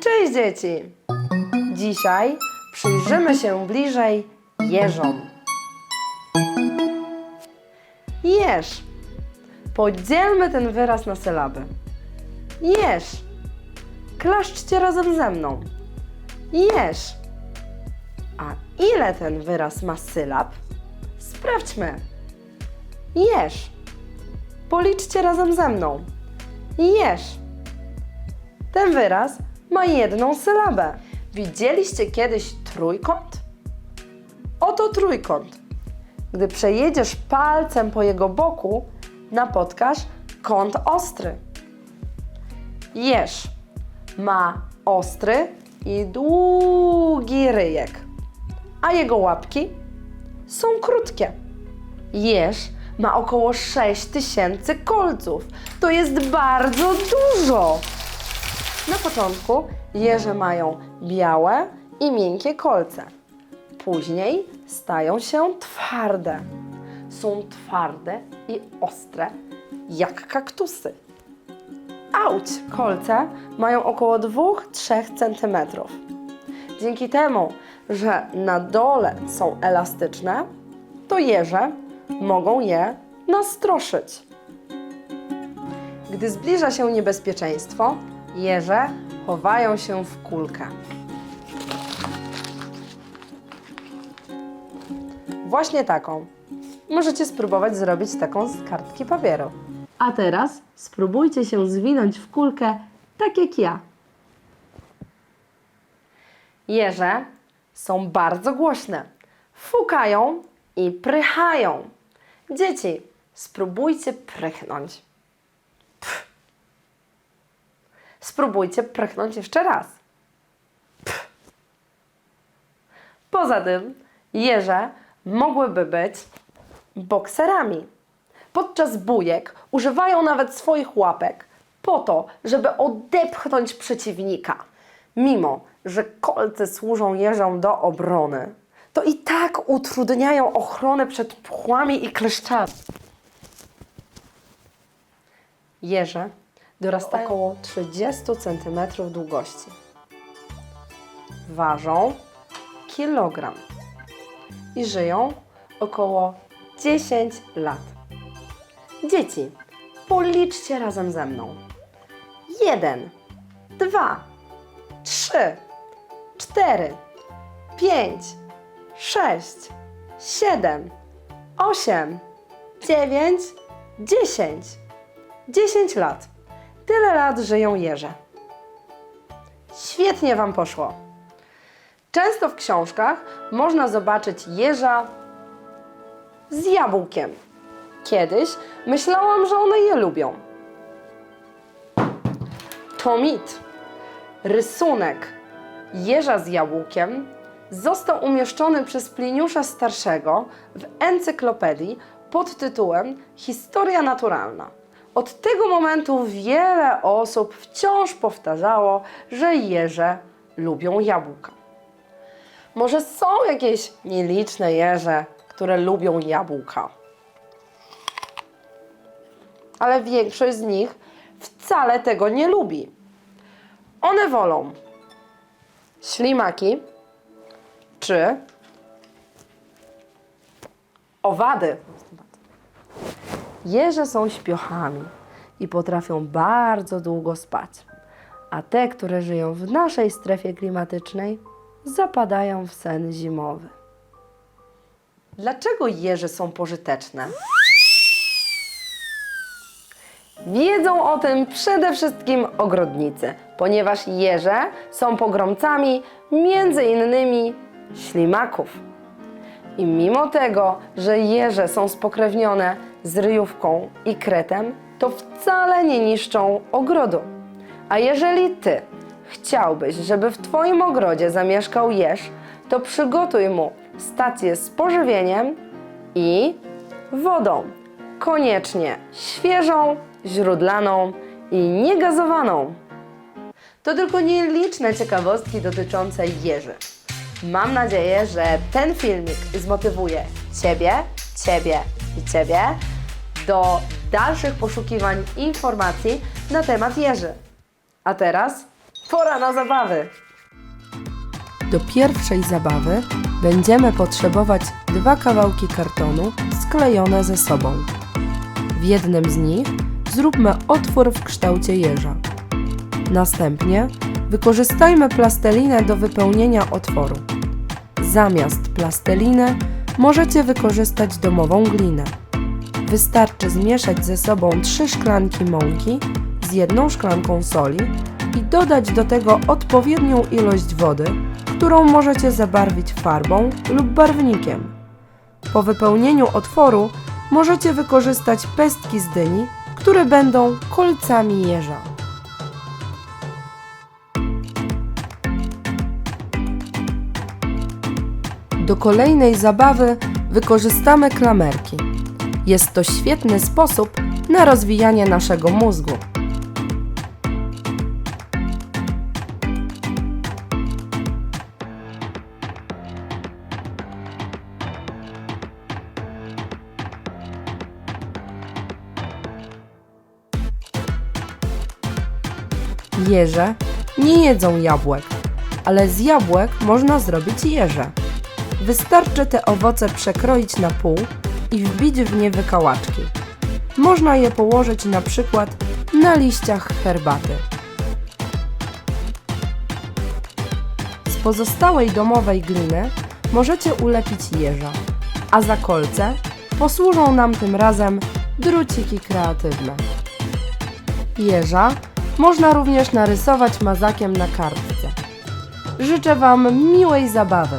Cześć dzieci! Dzisiaj przyjrzymy się bliżej jeżom. Jeż. Podzielmy ten wyraz na sylaby. Jeż. Klaszczcie razem ze mną. Jeż. A ile ten wyraz ma sylab? Sprawdźmy. Jeż. Policzcie razem ze mną. Jeż. Ten wyraz ma jedną sylabę. Widzieliście kiedyś trójkąt? Oto trójkąt. Gdy przejedziesz palcem po jego boku, napotkasz kąt ostry. Jeż ma ostry i długi ryjek, a jego łapki są krótkie. Jeż ma około 6000 kolców. To jest bardzo dużo. Na początku jeże mają białe i miękkie kolce. Później stają się twarde. Są twarde i ostre, jak kaktusy. Auć! Kolce mają około 2-3 cm. Dzięki temu, że na dole są elastyczne, to jeże mogą je nastroszyć. Gdy zbliża się niebezpieczeństwo, jeże chowają się w kulkę. Właśnie taką. Możecie spróbować zrobić taką z kartki papieru. A teraz spróbujcie się zwinąć w kulkę, tak jak ja. Jeże są bardzo głośne. Fukają i prychają. Dzieci, spróbujcie prychnąć. Pff. Spróbujcie prychnąć jeszcze raz. Pff. Poza tym, jeże mogłyby być bokserami. Podczas bujek używają nawet swoich łapek po to, żeby odepchnąć przeciwnika. Mimo, że kolce służą jeżom do obrony, to i tak utrudniają ochronę przed pchłami i kleszczami. Jeże dorastają około 30 cm długości. Ważą kilogram i żyją około 10 lat. Dzieci, policzcie razem ze mną. Jeden, dwa, trzy, cztery, pięć, sześć, siedem, osiem, dziewięć, dziesięć. Dziesięć lat. Tyle lat żyją jeże. Świetnie Wam poszło. Często w książkach można zobaczyć jeża z jabłkiem. Kiedyś myślałam, że one je lubią. To mit. Rysunek jeża z jabłkiem został umieszczony przez Pliniusza Starszego w encyklopedii pod tytułem Historia naturalna. Od tego momentu wiele osób wciąż powtarzało, że jeże lubią jabłka. Może są jakieś nieliczne jeże, które lubią jabłka. Ale większość z nich wcale tego nie lubi. One wolą ślimaki czy owady. Jeże są śpiochami i potrafią bardzo długo spać, a te, które żyją w naszej strefie klimatycznej, zapadają w sen zimowy. Dlaczego jeże są pożyteczne? Wiedzą o tym przede wszystkim ogrodnicy, ponieważ jeże są pogromcami między innymi ślimaków. I mimo tego, że jeże są spokrewnione z ryjówką i kretem, to wcale nie niszczą ogrodu. A jeżeli ty chciałbyś, żeby w twoim ogrodzie zamieszkał jeż, to przygotuj mu stację z pożywieniem i wodą. Koniecznie świeżą, źródlaną i niegazowaną. To tylko nieliczne ciekawostki dotyczące jeży. Mam nadzieję, że ten filmik zmotywuje Ciebie, Ciebie Ciebie do dalszych poszukiwań informacji na temat jeży. A teraz pora na zabawy! Do pierwszej zabawy będziemy potrzebować dwa kawałki kartonu sklejone ze sobą. W jednym z nich zróbmy otwór w kształcie jeża. Następnie wykorzystajmy plastelinę do wypełnienia otworu. Zamiast plasteliny możecie wykorzystać domową glinę. Wystarczy zmieszać ze sobą trzy szklanki mąki z jedną szklanką soli i dodać do tego odpowiednią ilość wody, którą możecie zabarwić farbą lub barwnikiem. Po wypełnieniu otworu możecie wykorzystać pestki z dyni, które będą kolcami jeża. Do kolejnej zabawy wykorzystamy klamerki. Jest to świetny sposób na rozwijanie naszego mózgu. Jeże nie jedzą jabłek, ale z jabłek można zrobić jeże. Wystarczy te owoce przekroić na pół i wbić w nie wykałaczki. Można je położyć na przykład na liściach herbaty. Z pozostałej domowej gliny możecie ulepić jeża, a za kolce posłużą nam tym razem druciki kreatywne. Jeża można również narysować mazakiem na kartce. Życzę Wam miłej zabawy.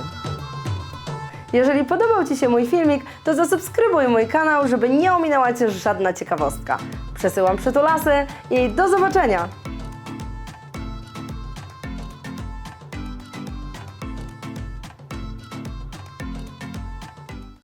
Jeżeli podobał Ci się mój filmik, to zasubskrybuj mój kanał, żeby nie ominęła Cię żadna ciekawostka. Przesyłam przytulasy i do zobaczenia!